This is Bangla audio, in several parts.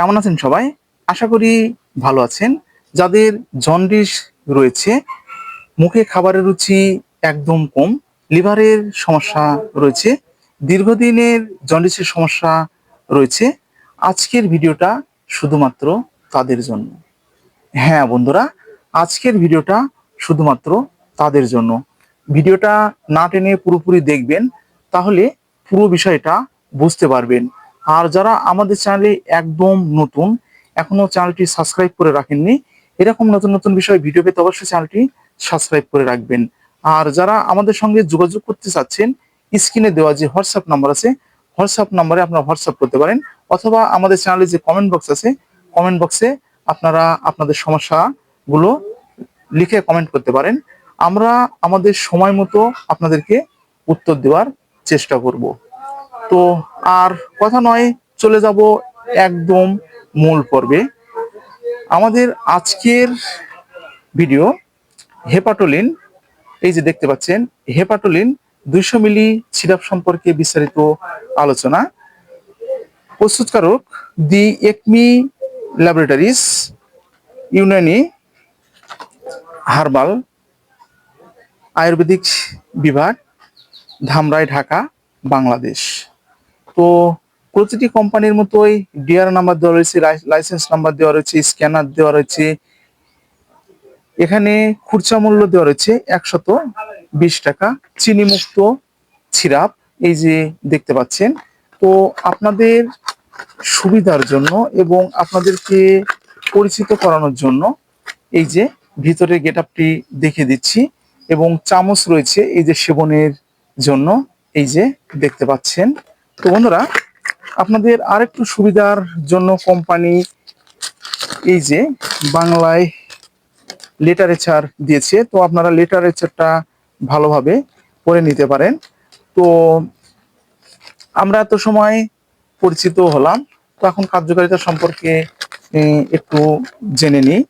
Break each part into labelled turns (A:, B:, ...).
A: কেমন আছেন সবাই? আশা করি ভালো আছেন। যাদের জন্ডিস রয়েছে, মুখে খাবারের রুচি একদম কম, লিভারের সমস্যা রয়েছে, দীর্ঘদিনের জন্ডিসের সমস্যা রয়েছে। আজকের ভিডিওটা শুধুমাত্র তাদের জন্য। হ্যাঁ বন্ধুরা, আজকের ভিডিওটা শুধুমাত্র তাদের জন্য। ভিডিওটা না টেনে পুরোপুরি দেখবেন, তাহলে পুরো বিষয়টা বুঝতে পারবেন। আর যারা আমাদের চ্যানেলে একদম নতুন, এখনও চ্যানেলটি সাবস্ক্রাইব করে রাখেননি, এরকম নতুন নতুন বিষয় ভিডিও পেতে অবশ্যই চ্যানেলটি সাবস্ক্রাইব করে রাখবেন। আর যারা আমাদের সঙ্গে যোগাযোগ করতে চাচ্ছেন স্ক্রিনে দেওয়া যে হোয়াটসঅ্যাপ নাম্বার আছে হোয়াটসঅ্যাপ নাম্বারে আপনারা হোয়াটসঅ্যাপ করতে পারেন, অথবা আমাদের চ্যানেলে যে কমেন্ট বক্স আছে কমেন্ট বক্সে আপনারা আপনাদের সমস্যাগুলো লিখে কমেন্ট করতে পারেন। আমরা আমাদের সময় মতো আপনাদেরকে উত্তর দেওয়ার চেষ্টা করব। তো আর কথা নয়, চলে যাব একদম মূল পর্বে। আমাদের আজকের ভিডিও হেপাটোলিন, এই যে দেখতে পাচ্ছেন, হেপাটোলিন দুইশো মিলি সিরাপ সম্পর্কে বিস্তারিত আলোচনা। প্রস্তুতকারক the Acme laboratories, Unani herbal, Ayurvedic বিভাগ, ধামরাই, ঢাকা, বাংলাদেশ। তো প্রতিটি কোম্পানির মতোই ডিআর নাম্বার দেওয়া রয়েছে লাইসেন্স নাম্বার দেওয়া রয়েছে স্ক্যানার দেওয়া রয়েছে। এখানে খুচরা মূল্য দেওয়া রয়েছে একশত বিশ টাকা। চিনি মুক্ত সিরাপ, এই যে দেখতে পাচ্ছেন। তো আপনাদের সুবিধার জন্য এবং আপনাদেরকে পরিচিত করানোর জন্য এই যে ভিতরে গেট আপটি দেখে দিচ্ছি এবং চামচ রয়েছে এই যে সেবনের জন্য, এই যে দেখতে পাচ্ছেন। তো বন্ধুরা, আপনাদের আরেকটু সুবিধার জন্য কোম্পানি এই যে বাংলায় লেটারেচার দিয়েছে, তো আপনারা লেটারেচারটা ভালোভাবে পড়ে নিতে পারেন। তো আমরা এত সময় পরিচিত হলাম, তো এখন কার্যকারিতা সম্পর্কে একটু জেনে নিই।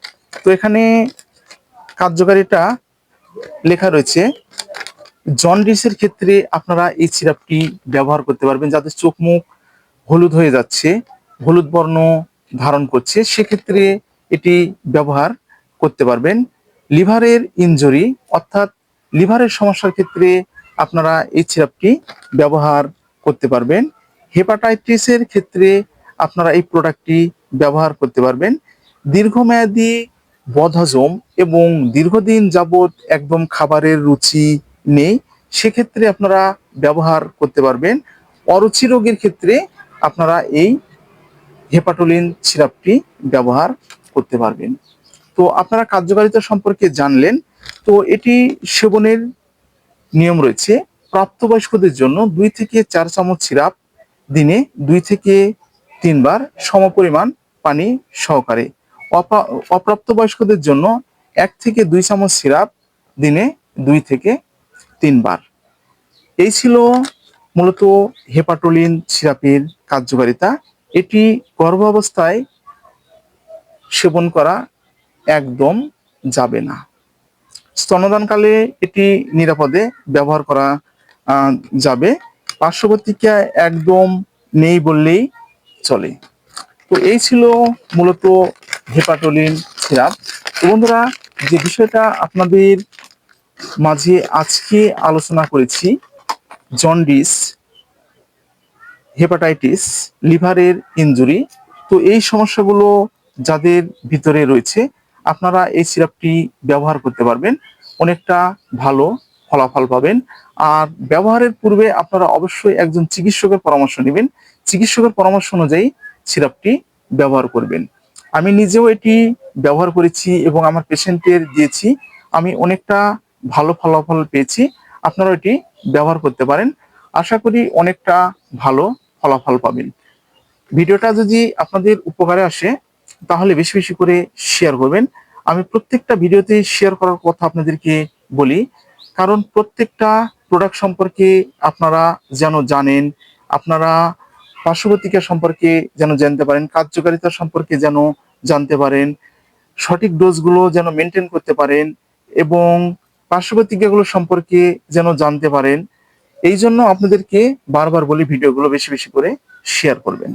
A: তো এখানে কার্যকারিতা লেখা রয়েছে জন্ডিসের ক্ষেত্রে আপনারা এই সিরাপটি ব্যবহার করতে পারবেন যাদের চোখ মুখ হলুদ হয়ে যাচ্ছে, হলুদ বর্ণ ধারণ করছে, সেক্ষেত্রে এটি ব্যবহার করতে পারবেন। লিভারের ইনজুরি, অর্থাৎ লিভারের সমস্যার ক্ষেত্রে আপনারা এই সিরাপটি ব্যবহার করতে পারবেন। হেপাটাইটিসের ক্ষেত্রে আপনারা এই প্রোডাক্টটি ব্যবহার করতে পারবেন। দীর্ঘমেয়াদী বদহজম এবং দীর্ঘদিন যাবত একদম খাবারের রুচি নেই, সেক্ষেত্রে আপনারা ব্যবহার করতে পারবেন। অরুচি রোগের ক্ষেত্রে আপনারা এই হেপাটোলিন সিরাপটি ব্যবহার করতে পারবেন। তো আপনারা কার্যকারিতা সম্পর্কে জানলেন, তো এটি সেবনের নিয়ম রয়েছে। প্রাপ্তবয়স্কদের জন্য দুই থেকে চার চামচ সিরাপ দিনে দুই থেকে তিনবার সমপরিমাণ পানি সহকারে। অপা- অপ্রাপ্তবয়স্কদের জন্য এক থেকে দুই চামচ সিরাপ দিনে দুই থেকে তিনবার। এই ছিল মূলত হেপাটোলিন সিরাপের কার্যকারিতা। এটি গর্ভাবস্থায় সেবন করা একদম যাবে না। স্তনদানকালে এটি নিরাপদে ব্যবহার করা যাবে। পার্শ্ববর্তীকা একদম নেই বললেই চলে। তো এই ছিল মূলত হেপাটোলিন সিরাপ। বন্ধুরা, যে বিষয়টা আপনাদের মাঝে আজকে আলোচনা করেছি জন্ডিস, হেপাটাইটিস, লিভারের ইনজুরি। তো এই সমস্যাগুলো যাদের ভিতরে রয়েছে, আপনারা এই সিরাপটি ব্যবহার করতে পারবেন। অনেকটা ভালো ফলাফল পাবেন। আর ব্যবহারের পূর্বে আপনারা অবশ্যই একজন চিকিৎসকের পরামর্শ নেবেন। চিকিৎসকের পরামর্শ অনুযায়ী সিরাপটি ব্যবহার করবেন। আমি নিজেও এটি ব্যবহার করেছি এবং আমার পেশেন্টের দিয়েছি। আমি অনেকটা ভালো ফলাফল পেয়েছি আপনারা এটি ব্যবহার করতে পারেন। আশা করি অনেকটা ভালো ফলাফল পাবেন। ভিডিওটা যদি আপনাদের উপকারে আসে, তাহলে বেশি বেশি করে শেয়ার করবেন। আমি প্রত্যেকটা ভিডিওতে শেয়ার করার কথা আপনাদেরকে বলি, কারণ প্রত্যেকটা প্রোডাক্ট সম্পর্কে আপনারা যেন জানেন, আপনারা পার্শ্ববর্তিকা সম্পর্কে যেন জানতে পারেন, কার্যকারিতা সম্পর্কে যেন জানতে পারেন, সঠিক ডোজগুলো যেন মেনটেন করতে পারেন এবং পার্শ্ববর্তিকাগুলো সম্পর্কে যেন জানতে পারেন এই জন্য আপনাদেরকে বারবার বলি, ভিডিওগুলো বেশি বেশি করে শেয়ার করবেন।